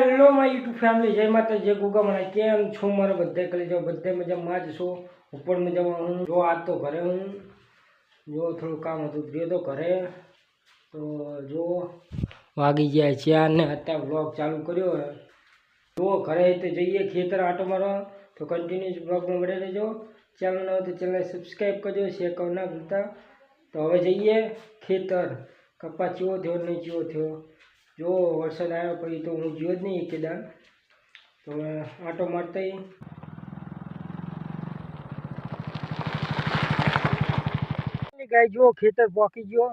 hello my YouTube family જય માતા જય ગોગા મને કેમ છો મારા બધા કલે જાઓ બધા મજામાં જ છો ઉપર મજામાં હું જો આજ તો ઘરે હું જો થોડું કામ હતું ગયો તો ઘરે તો જો વાગી જાય છે ને અત્યારે બ્લોગ ચાલુ કર્યો જો ઘરે તો જઈએ ખેતર આટો મારો તો કન્ટિન્યુઅસ બ્લોગમાં મળે રહેજો ચેનલ ન હોય તો ચેનલને સબસ્ક્રાઈબ કરજો શેર કરો ના ભૂલતા તો હવે જઈએ ખેતર કપા ચીવો થયો નહીં ચીવો થયો जो वरसाद आया पी तो हूँ जीव नहीं केदार तो आटो मरता ही जो खेतर बाकी तो जो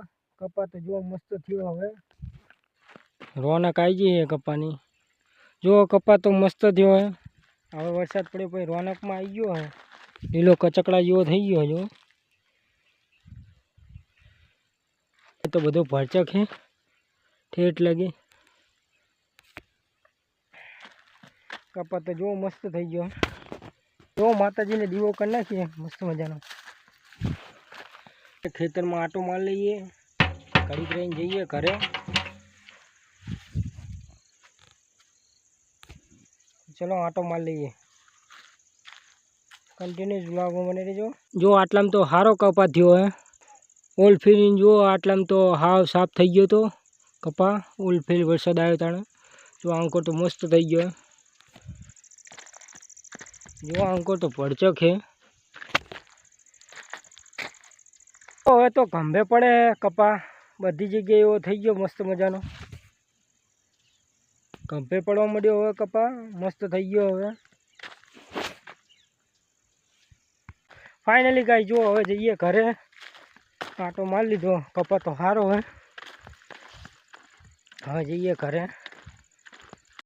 आई गई है जो कपा तो मस्त थो है हमें वरसाद पे रौनक में आई लीलो कचकड़ा जो थी जो तो भरचक है ठेठ लगे कपात तो जो मस्त થઈ ગયો જો માતાજી ને દીવો કરના છે મસ્ત મજાનો ખેતરમાં આટો મારે લઈએ કરીત રહી જઈએ ઘરે ચલો આટો મારે લઈએ કન્ટિન્યુજ વ્લોગ મને રેજો જો આટલામાં તો સારો કપાત થયો ઓલફરીન જો આટલામાં તો હાવ સાફ થઈ ગયો તો કપા ઉલફેલ વરસાદ આવ્યો તાણે જો આંકોર તો મસ્ત થઈ ગયો જો આંકોર તો પડચક હે હવે તો ખંભે પડે કપા બધી જગ્યાએ એવો થઈ ગયો મસ્ત મજાનો ખંભે પડવા મળ્યો હવે કપા મસ્ત થઈ ગયો હવે ફાઇનલી કાંઈ જો હવે જઈએ ઘરે આટો મારી લીધો કપા તો સારો હોય हाँ जी ये करें